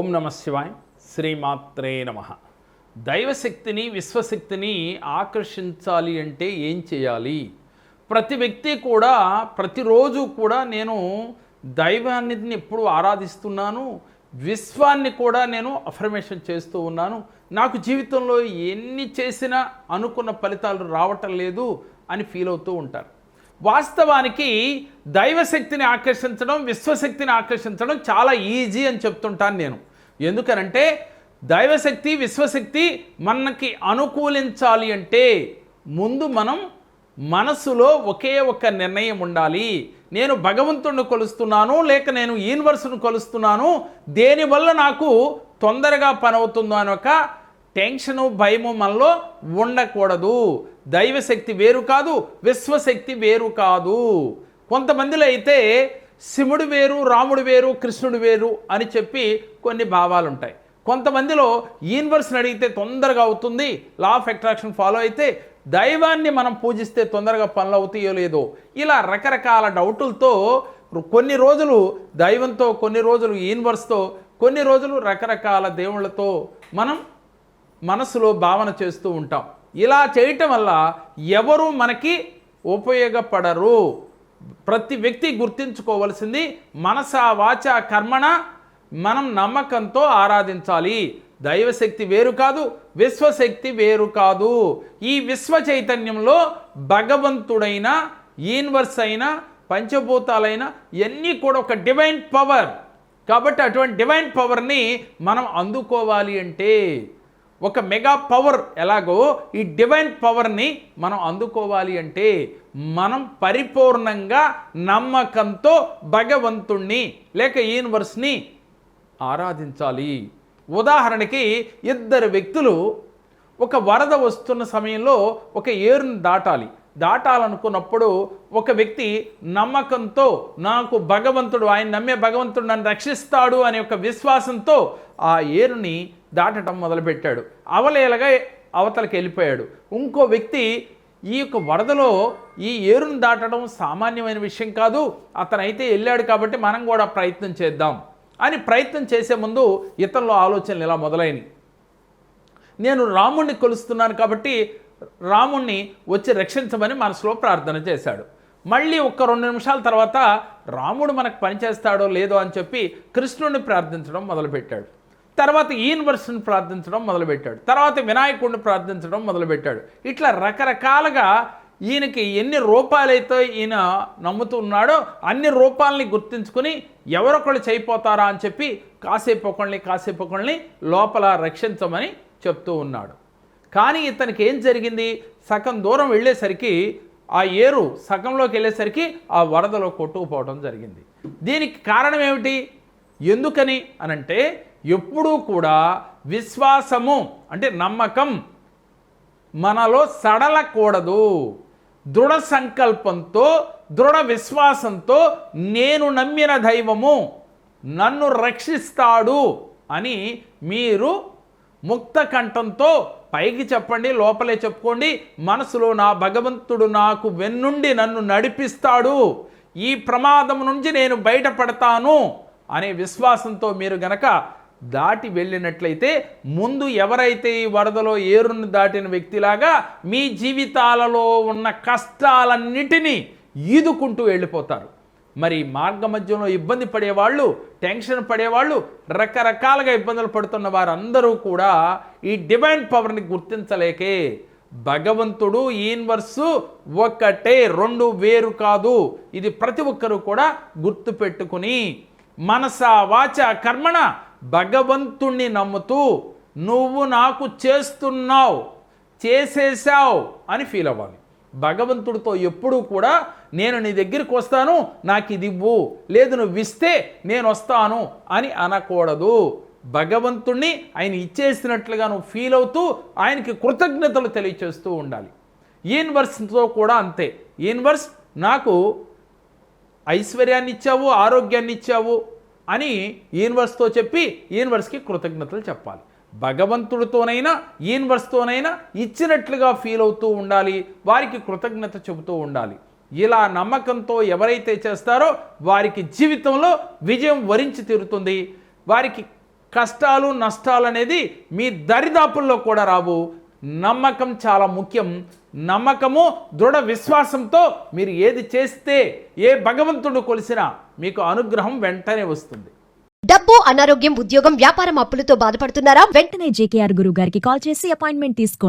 ఓం నమ శివాయ్ శ్రీమాత్రే నమ. దైవశక్తిని విశ్వశక్తిని ఆకర్షించాలి అంటే ఏం చేయాలి? ప్రతి వ్యక్తి కూడా ప్రతిరోజు కూడా నేను దైవాన్ని ఎప్పుడు ఆరాధిస్తున్నాను విశ్వాన్ని కూడా నేను అఫర్మేషన్ చేస్తూ ఉన్నాను. నాకు జీవితంలో ఎన్ని చేసినా అనుకున్న ఫలితాలు రావటం లేదు అని ఫీల్ అవుతూ ఉంటారు. వాస్తవానికి దైవశక్తిని ఆకర్షించడం విశ్వశక్తిని ఆకర్షించడం చాలా ఈజీ అని చెప్తుంటాను నేను. ఎందుకనంటే దైవశక్తి విశ్వశక్తి మనకి అనుకూలించాలి అంటే ముందు మనం మనసులో ఒకే ఒక నిర్ణయం ఉండాలి. నేను భగవంతుడిని కొలుస్తున్నాను లేక నేను యూనివర్స్ను కొలుస్తున్నాను. దేనివల్ల నాకు తొందరగా పని అవుతుందో అని ఒక టెన్షను భయము మనలో ఉండకూడదు. దైవశక్తి వేరు కాదు విశ్వశక్తి వేరు కాదు. కొంతమందిలో అయితే శివుడు వేరు రాముడు వేరు కృష్ణుడు వేరు అని చెప్పి కొన్ని భావాలు ఉంటాయి కొంతమందిలో యూనివర్స్ని అడిగితే తొందరగా అవుతుంది లా ఆఫ్ అట్రాక్షన్ ఫాలో అయితే దైవాన్ని మనం పూజిస్తే తొందరగా పనులు అవుతాయో లేదో ఇలా రకరకాల డౌటులతో కొన్ని రోజులు దైవంతో కొన్ని రోజులు యూనివర్స్తో కొన్ని రోజులు రకరకాల దేవుళ్ళతో మనం మనసులో భావన చేస్తూ ఉంటాం. ఇలా చేయటం వల్ల ఎవరు మనకి ఉపయోగపడరు. ప్రతి వ్యక్తి గుర్తించుకోవలసింది మనస వాచ కర్మణ మనం నమ్మకంతో ఆరాధించాలి. దైవశక్తి వేరు కాదు విశ్వశక్తి వేరు కాదు. ఈ విశ్వ చైతన్యంలో భగవంతుడైన యూనివర్స్ అయిన పంచభూతాలైన ఇవన్నీ కూడా ఒక డివైన్ పవర్ కాబట్టి అటువంటి డివైన్ పవర్ని మనం అందుకోవాలి అంటే ఒక మెగా పవర్ ఎలాగో ఈ డివైన్ పవర్ని మనం అందుకోవాలి అంటే మనం పరిపూర్ణంగా నమ్మకంతో భగవంతుణ్ణి లేక యూనివర్స్ని ఆరాధించాలి. ఉదాహరణకి ఇద్దరు వ్యక్తులు ఒక వరద వస్తున్న సమయంలో ఒక ఏరుని దాటాలి. దాటాలనుకున్నప్పుడు ఒక వ్యక్తి నమ్మకంతో నాకు భగవంతుడు ఆయన నమ్మే భగవంతుడు నన్ను రక్షిస్తాడు అనే ఒక విశ్వాసంతో ఆ ఏరుని దాటడం మొదలుపెట్టాడు. అవలేలగా అవతలకి వెళ్ళిపోయాడు. ఇంకో వ్యక్తి ఈ యొక్క వరదలో ఈ ఏరును దాటడం సామాన్యమైన విషయం కాదు. అతనైతే వెళ్ళాడు కాబట్టి మనం కూడా ప్రయత్నం చేద్దాం అని ప్రయత్నం చేసే ముందు ఇతరుల ఆలోచనలు ఇలా మొదలైనవి నేను రాముణ్ణి కొలుస్తున్నాను కాబట్టి రాముణ్ణి వచ్చి రక్షించమని మనసులో ప్రార్థన చేశాడు. మళ్ళీ ఒక్క రెండు నిమిషాల తర్వాత రాముడు మనకు పనిచేస్తాడో లేదో అని చెప్పి కృష్ణుడిని ప్రార్థించడం మొదలుపెట్టాడు. తర్వాత యూనివర్స్ని ప్రార్థించడం మొదలుపెట్టాడు. తర్వాత వినాయకుడిని ప్రార్థించడం మొదలుపెట్టాడు. ఇట్లా రకరకాలుగా ఈయనకి ఎన్ని రూపాలైతే ఈయన నమ్ముతున్నాడో అన్ని రూపాలని గుర్తించుకుని ఎవరొకళ్ళు చేయిపోతారా అని చెప్పి కాసేపు ఒకళ్ళని కాసేపు ఒకళ్ళని లోపల రక్షించమని చెప్తూ ఉన్నాడు. కానీ ఇతనికి ఏం జరిగింది? సగం దూరం వెళ్ళేసరికి ఆ ఏరు సగంలోకి వెళ్ళేసరికి ఆ వరదలో కొట్టుకుపోవడం జరిగింది. దీనికి కారణం ఏమిటి? ఎందుకని అనంటే ఎప్పుడూ కూడా విశ్వాసము అంటే నమ్మకం మనలో సడలకూడదు. దృఢ సంకల్పంతో దృఢ విశ్వాసంతో నేను నమ్మిన దైవము నన్ను రక్షిస్తాడు అని మీరు ముక్త కంఠంతో పైకి చెప్పండి లోపలే చెప్పుకోండి మనసులో నా భగవంతుడు నాకు వెన్నుండి నన్ను నడిపిస్తాడు. ఈ ప్రమాదం నుంచి నేను బయటపడతాను అనే విశ్వాసంతో మీరు గనక దాటి వెళ్ళినట్లయితే ముందు ఎవరైతే ఈ వరదలో ఏరును దాటిన వ్యక్తిలాగా మీ జీవితాలలో ఉన్న కష్టాలన్నిటినీ ఈదుకుంటూ వెళ్ళిపోతారు. మరి మార్గ మధ్యంలో ఇబ్బంది పడేవాళ్ళు టెన్షన్ పడేవాళ్ళు రకరకాలుగా ఇబ్బందులు పడుతున్న వారందరూ కూడా ఈ డివైన్ పవర్ని గుర్తించలేకే. భగవంతుడు యూనివర్సు ఒక్కటే రెండు వేరు కాదు. ఇది ప్రతి ఒక్కరూ కూడా గుర్తుపెట్టుకుని మనస వాచ కర్మణ భగవంతుణ్ణి నమ్ముతూ నువ్వు నాకు చేస్తున్నావు చేసేసావు అని ఫీల్ అవ్వాలి. భగవంతుడితో ఎప్పుడూ కూడా నేను నీ దగ్గరికి వస్తాను నాకు ఇది ఇవ్వు లేదు నువ్వు ఇస్తే నేను వస్తాను అని అనకూడదు. భగవంతుణ్ణి ఆయన ఇచ్చేసినట్లుగా నువ్వు ఫీల్ అవుతూ ఆయనకి కృతజ్ఞతలు తెలియచేస్తూ ఉండాలి. యూనివర్స్తో కూడా అంతే. యూనివర్స్ నాకు ఐశ్వర్యాన్ని ఇచ్చావు ఆరోగ్యాన్ని ఇచ్చావు అని యూనివర్స్తో చెప్పి యూనివర్స్కి కృతజ్ఞతలు చెప్పాలి. భగవంతుడితోనైనా యూనివర్స్తోనైనా ఇచ్చినట్లుగా ఫీల్ అవుతూ ఉండాలి వారికి కృతజ్ఞత చెబుతూ ఉండాలి. ఇలా నమ్మకంతో ఎవరైతే చేస్తారో వారికి జీవితంలో విజయం వరించి తీరుతుంది. వారికి కష్టాలు నష్టాలు అనేది మీ దరిదాపుల్లో కూడా రావు. నమ్మకం చాలా ముఖ్యం. నమ్మకము దృఢ విశ్వాసంతో మీరు ఏది చేస్తే ఏ భగవంతుడు కొలిసినా మీకు అనుగ్రహం వెంటనే వస్తుంది. డబ్బు అనారోగ్యం ఉద్యోగం వ్యాపారం అప్పులతో బాధపడుతున్నారా? వెంటనే జేకేఆర్ గురువు గారికి కాల్ చేసి అపాయింట్మెంట్ తీసుకోండి.